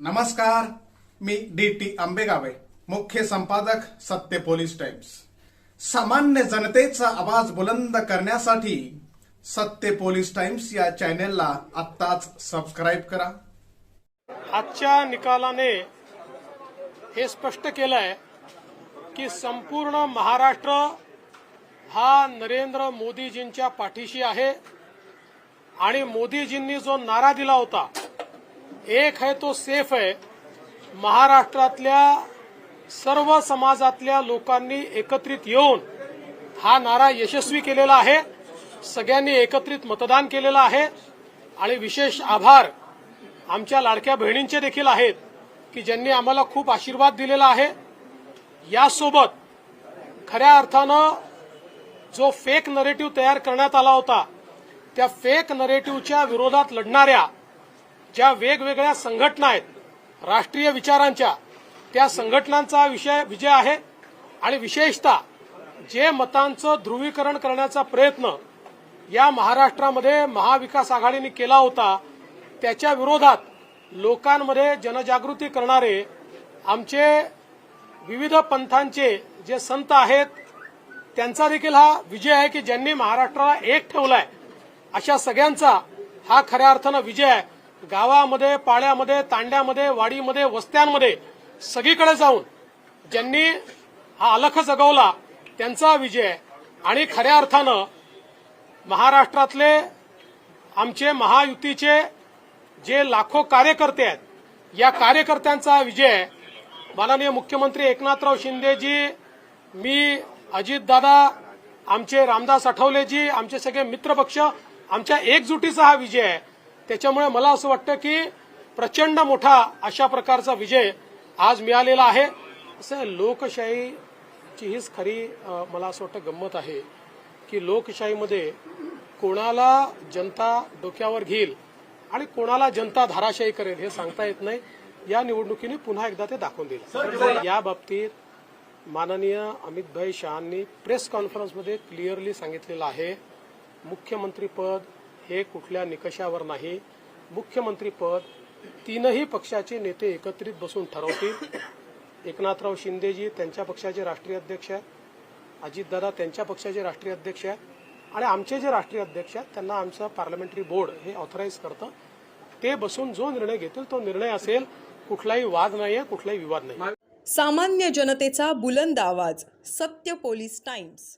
नमस्कार मी D T आंबेगावे मुख्य संपादक सत्य पोलीस टाइम्स. सामान्य जनतेचा आवाज बुलंद करण्यासाठी सत्य पोलीस टाइम्स या चॅनेलला आत्ताच सबस्क्राईब करा. आजच्या निकालाने हे स्पष्ट केलं आहे की संपूर्ण महाराष्ट्र हा नरेंद्र मोदीजींच्या पाठीशी आहे आणि मोदीजींनी जो नारा दिला होता एक है तो सेफ आहे. महाराष्ट्रातल्या सर्व समाजातल्या लोकांनी एकत्रित येऊन हा नारा यशस्वी केलेला आहे. सगळ्यांनी एकत्रित मतदान केलेलं आहे. आणि विशेष आभार आमच्या लाडक्या बहिणींचे देखील आहेत की ज्यांनी आम्हाला खूप आशीर्वाद दिलेला आहे. यासोबत खऱ्या अर्थानं जो फेक नरेटिव्ह तयार करण्यात आला होता त्या फेक नरेटिव्हच्या विरोधात लढणाऱ्या ज्या वेगवेगळ्या संघटना आहेत राष्ट्रीय विचारांच्या त्या संघटनांचा विषय विजय आहे. आणि विशेषतः जे मतांचं ध्रुवीकरण करण्याचा प्रयत्न या महाराष्ट्रामध्ये महाविकास आघाडीने केला होता त्याच्या विरोधात लोकांमध्ये जनजागृती करणारे आमचे विविध पंथांचे जे संत आहेत त्यांचा देखील हा विजय आहे की ज्यांनी महाराष्ट्राला एक ठेवलाय. अशा सगळ्यांचा हा खऱ्या अर्थानं विजय आहे. गावामध्ये पाड्यामध्ये तांड्यामध्ये वाडीमध्ये वस्त्यांमध्ये सगळीकडे जाऊन ज्यांनी हा अलख जगवला त्यांचा विजय आणि खऱ्या अर्थानं महाराष्ट्रातले आमचे महायुतीचे जे लाखो कार्यकर्ते आहेत या कार्यकर्त्यांचा विजय माननीय मुख्यमंत्री एकनाथराव शिंदेजी मी अजितदादा आमचे रामदास आठवलेजी आमचे सगळे मित्रपक्ष आमच्या एकजुटीचा हा विजय आहे. त्याच्यामुळे मला असं वाटतं की प्रचंड मोठा अशा प्रकारचा विजय आज मिळालेला आहे. असं लोकशाहीची हीच खरी मला असं वाटतं गंमत आहे की लोकशाहीमध्ये कोणाला जनता डोक्यावर घेईल आणि कोणाला जनता धाराशाही करेल हे सांगता येत नाही. या निवडणुकीने पुन्हा एकदा ते दाखवून दिलं. या बाबतीत माननीय अमितभाई शहांनी प्रेस कॉन्फरन्समध्ये क्लिअरली सांगितलेलं आहे. मुख्यमंत्रीपद हे कुठल्या निकषावर नाही. मुख्यमंत्रीपद तीनही पक्षाचे नेते एकत्रित बसून ठरवतील. एकनाथराव शिंदेजी त्यांच्या पक्षाचे राष्ट्रीय अध्यक्ष आहेत. अजितदादा त्यांच्या पक्षाचे राष्ट्रीय अध्यक्ष आहेत. आणि आमचे जे राष्ट्रीय अध्यक्ष आहेत त्यांना आमचं पार्लमेंटरी बोर्ड हे ऑथराईज करतं. ते बसून जो निर्णय घेतील तो निर्णय असेल कुठलाही वाद नाही आहे कुठलाही विवाद नाही सामान्य जनतेचा बुलंद आवाज सत्य पोलीस टाइम्स.